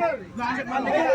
মানুষ মারা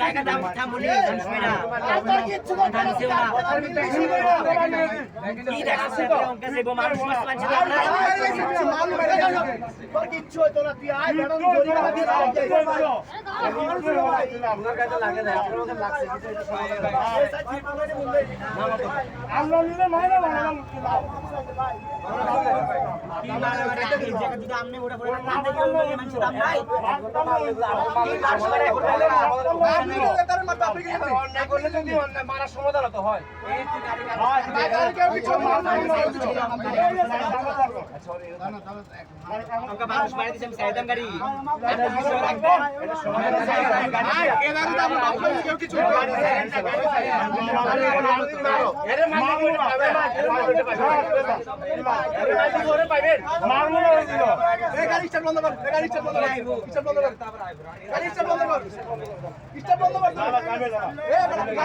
জায়গা দাম থামুনি মানুষ মেরা না কি দেখাচ্ছে অঙ্কা সেবো মানুষ মাছ মানছে কিচ্ছু হতো না তুই আয় ম্যাডাম জরিমানা দিয়ে আপনার কাছে লাগে না আপনার কাছে লাগছে আল্লাহ নিলে মাইনা বানালাম কি মারা মারা জায়গা দুটো আমনে ওটা পড়ে না দেখে মানুষ দাম নাই অন্যায় করলে যদি মারার সমাধান তো হয়। আমাকে মানুষ মারা দিছে আমি সাইদাম গাড়ি মারমুলো হয়েছিল এই মেয়ে ক্যামেরা এই দাঁড়া দাঁড়া মারমুলো হয়েছিল মার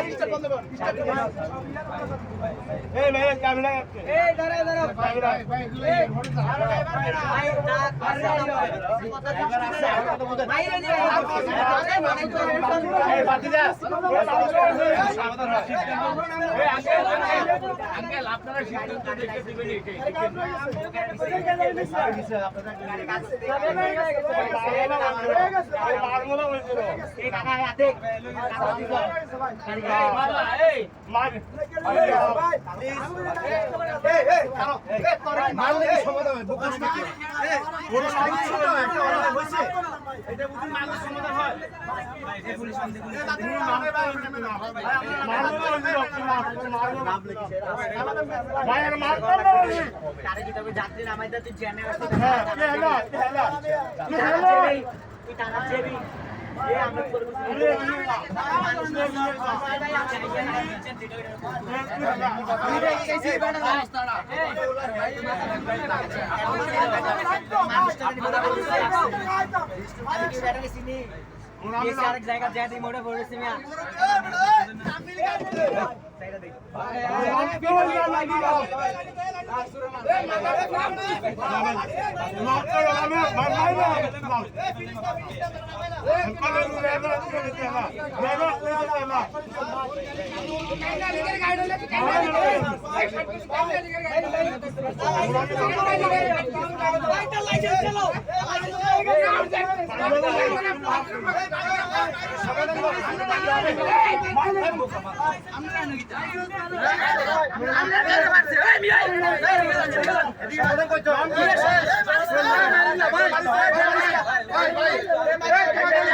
মারমুলো হয়েছিল। মায়ের মারতাম না বলি যাত্রী নামাই তুই জেনে হ্যাঁ কে కేసీఆర్ జైగా జయతి మోడే పోలీస్ మియా లైసెన్స్ చలో আমরা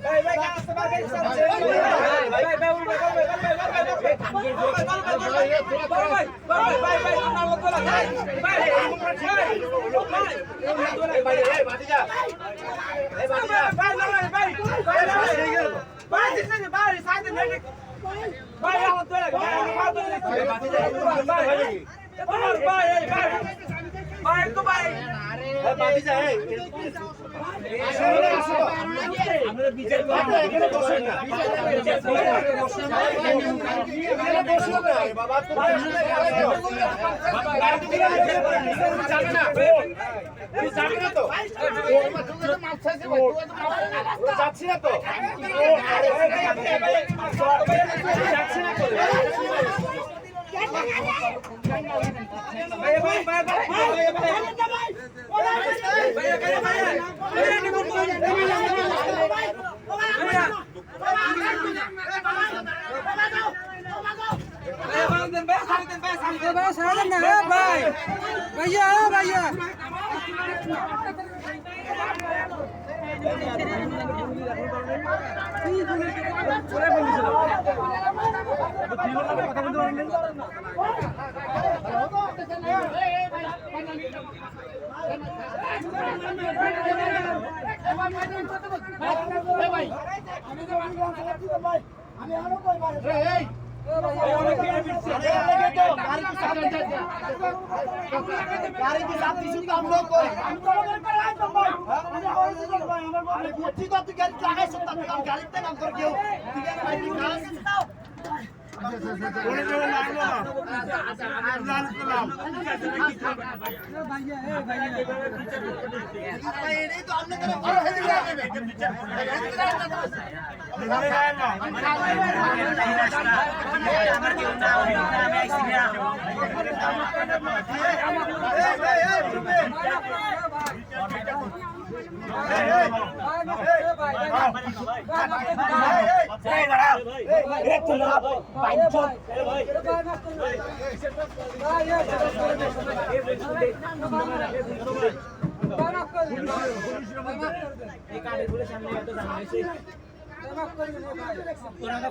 দিই মোড়ে পড়েছি মিয়া যাচ্ছি না তো। যাচ্ছি না তো ভাই আইতাম ভাই আমি আওয়াজ দিলাম তুই কাম গাড়িতে নাম করে কেউ। ঠিক আছে। ভাই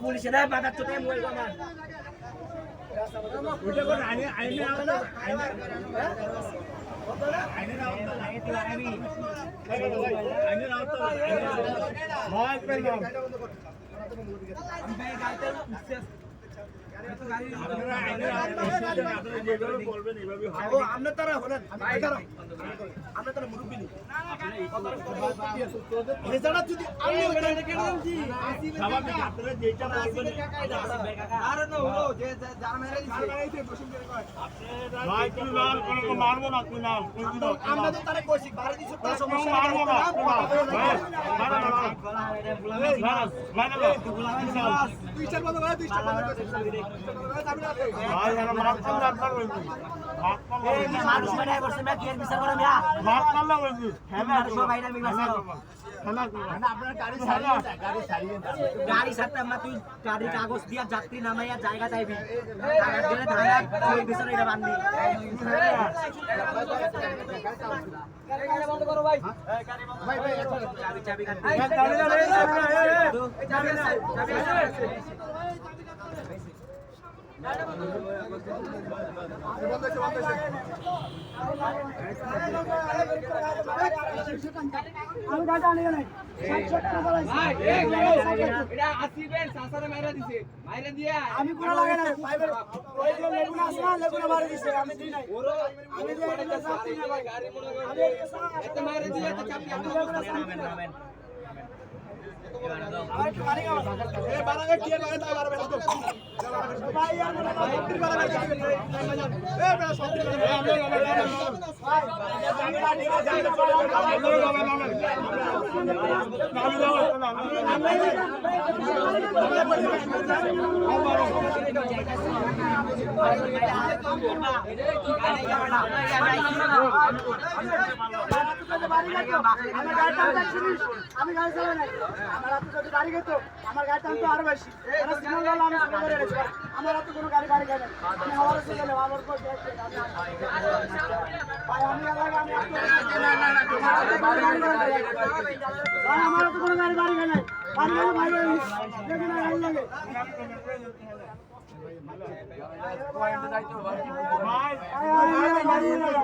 পুলিশে দেয় বাজার চোটে মোবাইল আমার ওটা করে আইনে আইনে আইনে আইনে আপনি তারা হলেন আমি তারা আপনি তারা রেজাল্ট যদি মারবো না তুমি নাম আমরা তো তারা কইছি সমস্যা মারবো না দুই চার বন্ধ দুই চার বন্ধ করে ভাই এরা মারতাম না আপনার বলছি মানুষ মেরে বসে মে কি বিচার করে মিয়া মারতাম না বলছি মানুষ বাইরে আমি বাসা খেলা আপনার গাড়ি ছাড়িয়ে যায় গাড়ি ছাড়িয়ে গাড়ি সাথে আমরা তুই গাড়ির কাগজ দিয়া যাত্রী নামাইয়া জায়গা চাইবি টাকা দিলে ধারা তুই বিচার এটা বানবি চাবি চাবি আমি গাড়ি আনিয়ে নাই আমি কোনো লাগে না আমি আমি না না না। গাড়ি চালাই আমার হাতে যদি গাড়ি গেতো, আমার গাড়ি টানতো আরও বেশি। আমার হাতে কোনো গাড়ি গাড়ি গাড়ি আমি গেলে আমার আমার হাতে কোনো গাড়ি গাড়ি গাড়ি নাই গাড়ি লাগে। ভাই করে হেলা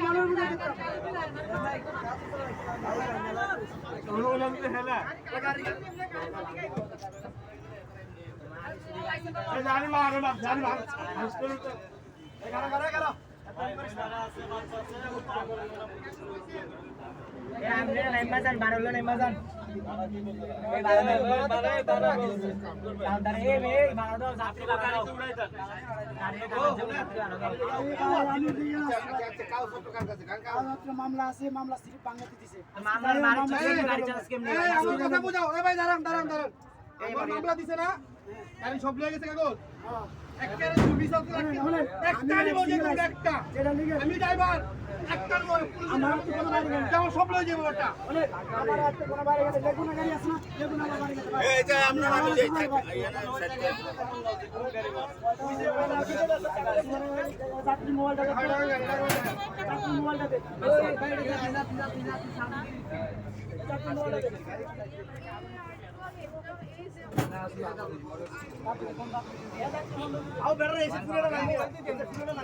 জানি মারো জানি মে মামলা আছে মামলা বাংলাতে দিছে কথা বুঝাও ভাই দাঁড়ান দাঁড়ান দাঁড়ান মামলা দিছে না সব লিয়ে কাগজ আমি ড্রাইভার একটা আমার কোনো বাড়ি নেই সব লয়ে যাব ওটা আমার হাতে কোনো বাড়ি গেছে। লেগুনা গাড়ি আছে না লেগুনা আমার বাড়ি গেছে। এই যে আমরা আমি যাই যাত্রী মোবাইলটা যাত্রী মোবাইলটা দে যাত্রী মোবাইলটা দে আও বেড়া এসে পুরো না পুরো না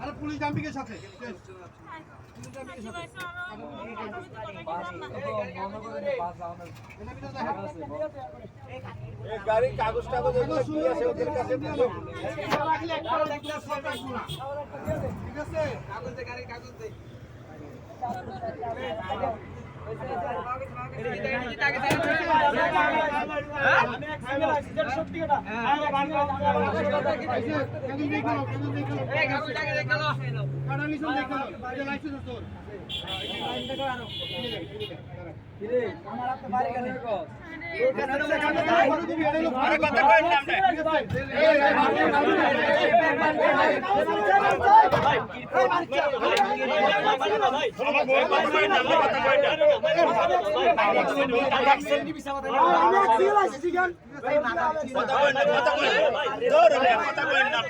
আরে পুলিশ জাম্পিংয়ের সাথে। গাড়ির কাগজ টাগজ ওদের কাছে ঠিক আছে? কাগজ দে গাড়ির কাগজ দে। গেলো কাগজ দিয়ে গেলো কথা কই না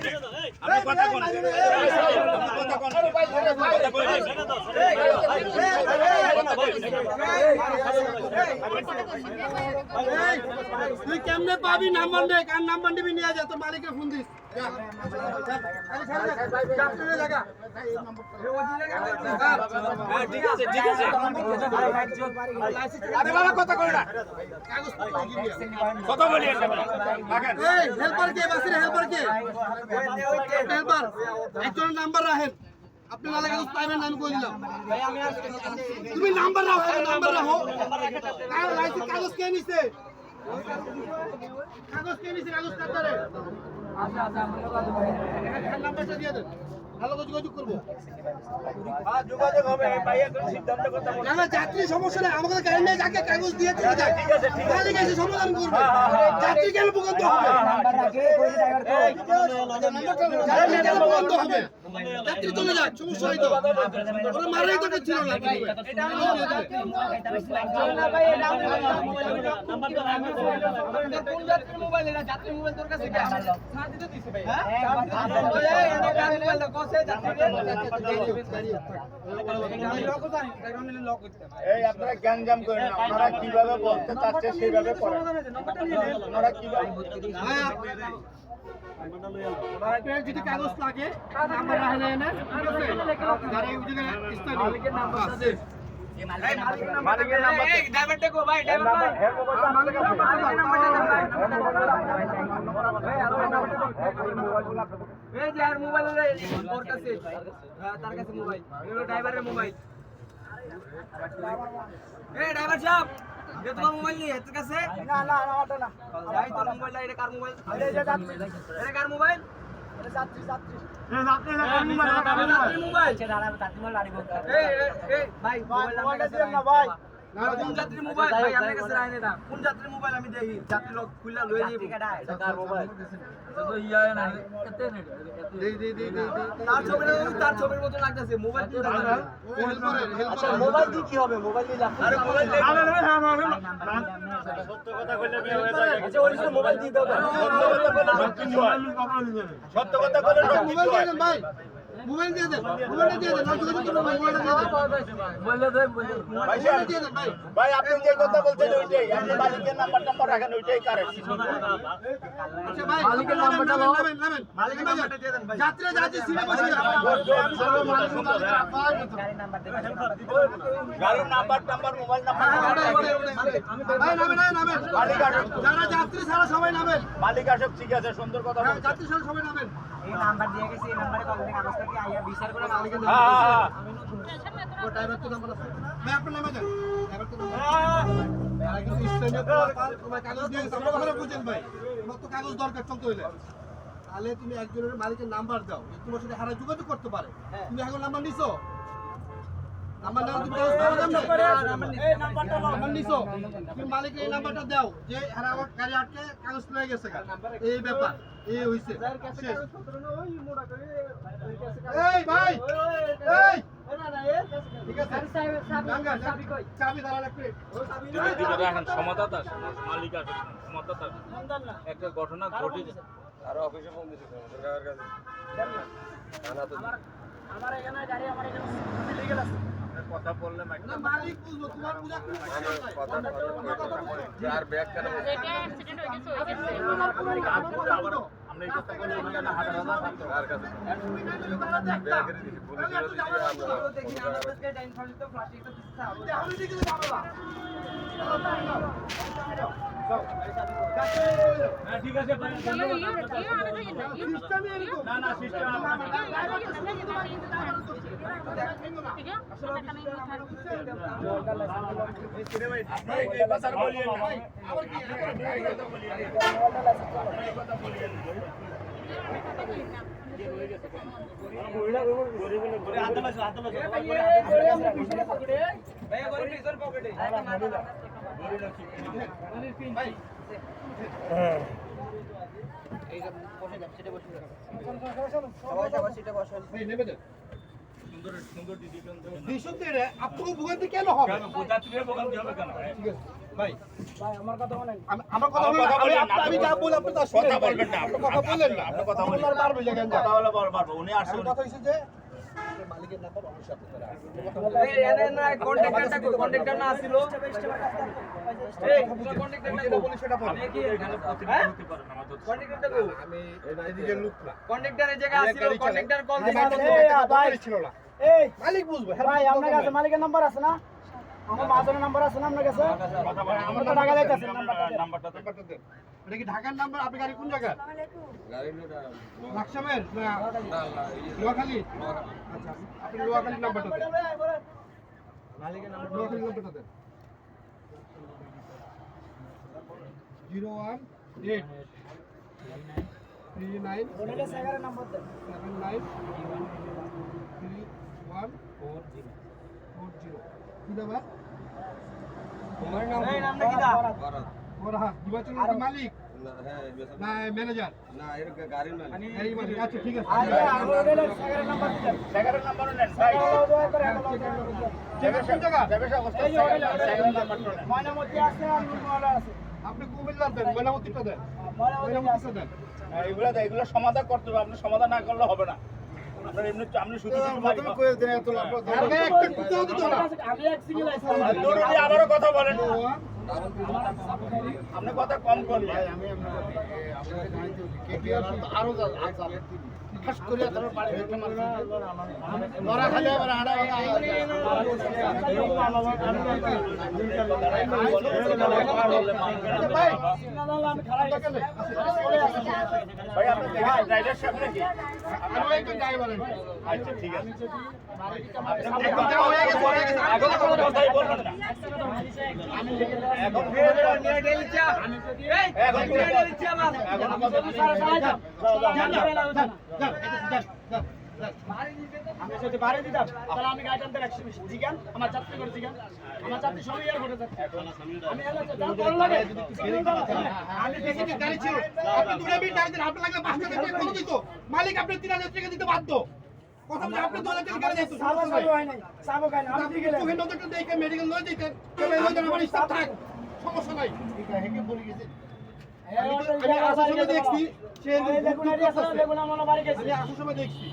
তুই কেমনে পাবি নাম্বার দে কার নাম্বার দিবি নিয়ে যা তোর মালিকের ফোন দিস। ঠিক আছে ঠিক আছে আরে বাবা কথা কই না কথা বলি একটা হেল্পার কে বাসির হেল্পার কে হেল্পার একজনের নাম্বার রাখেন। আপনি না লাগে পাইবেন আমি কই দিলাম তুমি নাম্বার রাখো নাম্বার রাখো। কাগজ কে নিছে? কাগজ কে নিছে কাগজ কাটারে আচ্ছা আচ্ছা আমরা নাম্বারটা দিয়ে দেন ভালো করে যোগাযোগ করব যোগাযোগ হবে সিদ্ধান্ত কথা না না যাত্রী সমস্যা নেই আমাদের গাড়ি নিয়ে যাকে কাগজ দিয়ে চলে যায় মালিক এসে সমাধান করবে যাত্রী কেন ভোগান্ত হবে যাত্রী কেন ভোগান্ত হবে যাত্রী চলে যাক সমস্যা নাই তো। ওরা মারাই তো ছিল না। হ্যাঁ আপনারা গ্যাঞ্জাম করেন না আপনারা কীভাবে বলতে চাচ্ছে সেইভাবে করেন। আপনারা কীভাবে আপনার যদি কাগজ লাগে নাম্বার রাখা যায় না গাড়ি নাম্বার আছে। মালিকের নাম্বার এই ড্রাইভার দেখো ভাই ড্রাইভার ভাই। এই যে আর মোবাইল ওর কাছে হ্যাঁ, তার কাছে মোবাইল। ড্রাইভারের মোবাইল। ড্রাইভার সাহেব। যে তোমার মোবাইল নিয়ে তোর কাছে? না না না ওটা না। যাই তোর মোবাইল এটা কার মোবাইল? এই যে যাত্রী। এটা কার মোবাইল? এটা যাত্রী যাত্রী। Mobile mobile. এই ভাই ভাই মোবাইল মোবাইলটা দিন না। ভাই। কোন যাত্রীর মোবাইল ভাই আপনার কাছে রাখেন না কোন যাত্রীর মোবাইল আমি দেখি যাত্রী লোক খুলে লয়ে যাইব তার মোবাইল তো ইয়া না কত নেট দি দি দি দি তার ছবিটা তার ছবির মতো লাগতেছে মোবাইল কি আচ্ছা মোবাইল দিয়ে কি হবে মোবাইল দিয়ে লাভ আরে মোবাইল দে আচ্ছা ওই মোবাইল দিয়ে দাও সত্য কথা বলে সব কিছু মোবাইল দিয়ে ভাই মোবাইল দিয়ে দেন মোবাইলটা দিয়ে দেন মোবাইলটা দিয়ে দেন। ভাই ভাই ভাই আপনি যে কথা বলছেন ওইটাই আপনি মালিকের নাম্বার টাম্বার রাখেন ওইটাই কারেক্ট আচ্ছা ভাই মালিকের নাম্বারটা দাও। নামেন নামেন। মালিকের নাম্বারটা দিয়ে দেন ভাই। যাত্রীরা যাচ্ছে সিটে বসে যান গাড়ির নাম্বার টাম্বার মোবাইল নাম্বার ভাই নামেন নামেন নামেন। মালিক আসুক। যারা যাত্রী ছাড়া সবাই নামেন। মালিক আসুক ঠিক আছে সুন্দর কথা হ্যাঁ, যাত্রী ছাড়া সবাই নামেন। কাগজ হ্যাঁ হ্যাঁ হ্যাঁ। কাগজ দরকার চলতে হইলে। তাহলে তুমি একজনের মালিকের নাম্বার দাও। যে তোমার সাথে হারা যোগাযোগ করতে পারে। তুমি এখন নাম্বার নিছো? নাম্বার নাও তুমি নাম্বার নিছো। তুমি মালিকের এই নাম্বারটা দাও। যে হারা আমার গাড়ি আটকে কাগজ লয়ে গেছে এই ব্যাপার এই হইছে। এই ভাই! এই! ঠিক আছে। গাঙ্গা, চাবি দাঁড়া রাখবে রাখেন সমাধান আছে মালিক আছে সমাধান একটা ঘটনা ঘটেছে আমার এখানে গাড়ি আমার এখানে লিগেল আছে। কথা বললে মালিক বুঝব তোমার বুঝা কথা আমরা এই কথা বলে হাজার হাজার একটু। দেখি ইয়ে ইয়ে আরে না ইয়ে ভাই গরি পিছন পকেটে আমার কথা আমি যা বলি আপনি কথা বলবেন না আপনি কথা বললেন না আপনি কথা জায়গা কথা বলে পারব উনি উনি কথা হইছে যে মালিকের নাম্বার অবশ্যই আপনারা আছে না আমার মাঝের নাম্বার আছে না আপনার কাছে এটা কি ঢাকার নাম্বার? আপনি গাড়ি কোন জায়গা লাকসামের? নোয়াখালী? আচ্ছা আপনি নোয়াখালীর নাম্বারটা দেন। নোয়াখালীর নাম্বারটা দেন। Zero one eight three nine seven nine three one four zero. Four zero কি নাম্বার? কি দা ওর হ্যাঁ নির্বাচন মালিক? না ম্যানেজার এই মালিক আচ্ছা ঠিক আছে সেকেন্ড নাম্বারও নেন ভাই জায়গা জায়গা দেবেশ অবস্থা সেকেন্ড নাম্বারটা নেন আপনি কুমিল্লার দেন ময়নামতিটা দেন ময়নামতিটা দেন এগুলো এগুলো সমাধান করতে হবে আপনি সমাধান না করলে হবে না না আবারও কথা বলেন আপনি কথা কম করলেন খাস করে তারপর বাড়ি থেকে মারছে খালি আবার আড়া ভাই ভাই আপনি ড্রাইভার সামনে কি? আমি একটু ড্রাইভার আচ্ছা ঠিক আছে। এখন যান যদি বাড়ি দিতাম তাহলে আমি গাড়ি টানতে রাখছি জিগান আমার যাত্রী করে জিগান আমার যাত্রী সবই এর ঘটে যাচ্ছে। আমি এলাকা যাও ভালো লাগে। আমি দেখি গাড়ি ছিল। আপনি দূরে বিট টাইতে আপনি লাগলে পাঁচ টাকা দিয়ে দিত। মালিক আপনি তিন হাজার টাকা দিতে বাধ্য। কথা বলে আপনি দু হাজার টাকা গাড়ি দিত সাবো সাবো নাই। সাবো খাই না আমি দিয়ে গেলাম। চোখের দেখে মেডিকেল লয়ে দিতেন তবে লয়ে যান আমার হিসাব থাক। সমস্যা নাই। আমি আমি দেখছি। সময় দেখছি।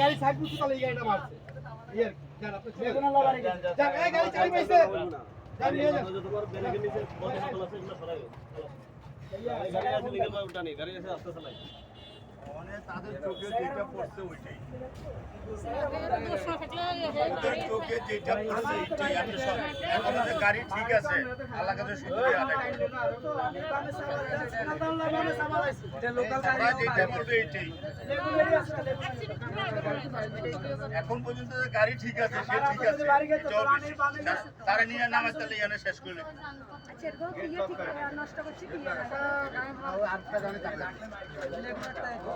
গাড়ি সাইড করছে তাহলে এই গাড়িটা মারছে। যান আপনি ছেড়ে দেখুন দেন। আমার বাড়ি গেছি। যান এই গাড়ি চাবি পাইছে। যান নিয়ে যান। তাদের চোখে যেটা পড়ছে ওইটাই। দোষ না থাকলে তাদের চোখে যেটা পড়ছে এইটাই আপনি সব এখন গাড়ি ঠিক আছে আল্লাহ কাছে শুক্রিয়া আদায় যেটা বলব এইটাই। এখন পর্যন্ত যে গাড়ি ঠিক আছে সে ঠিক আছে। তারা নিয়ে নামে তাহলে এখানে শেষ করলে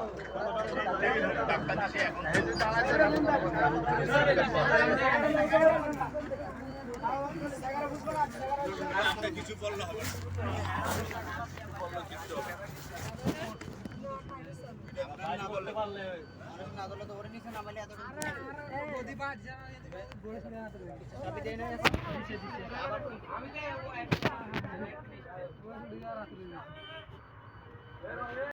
আচ্ছা এরকম কি ইয়ে ঠিক করে নষ্ট করছি কি ডাক্তার দিছে এখন আমরা কিছু বললে হবে না।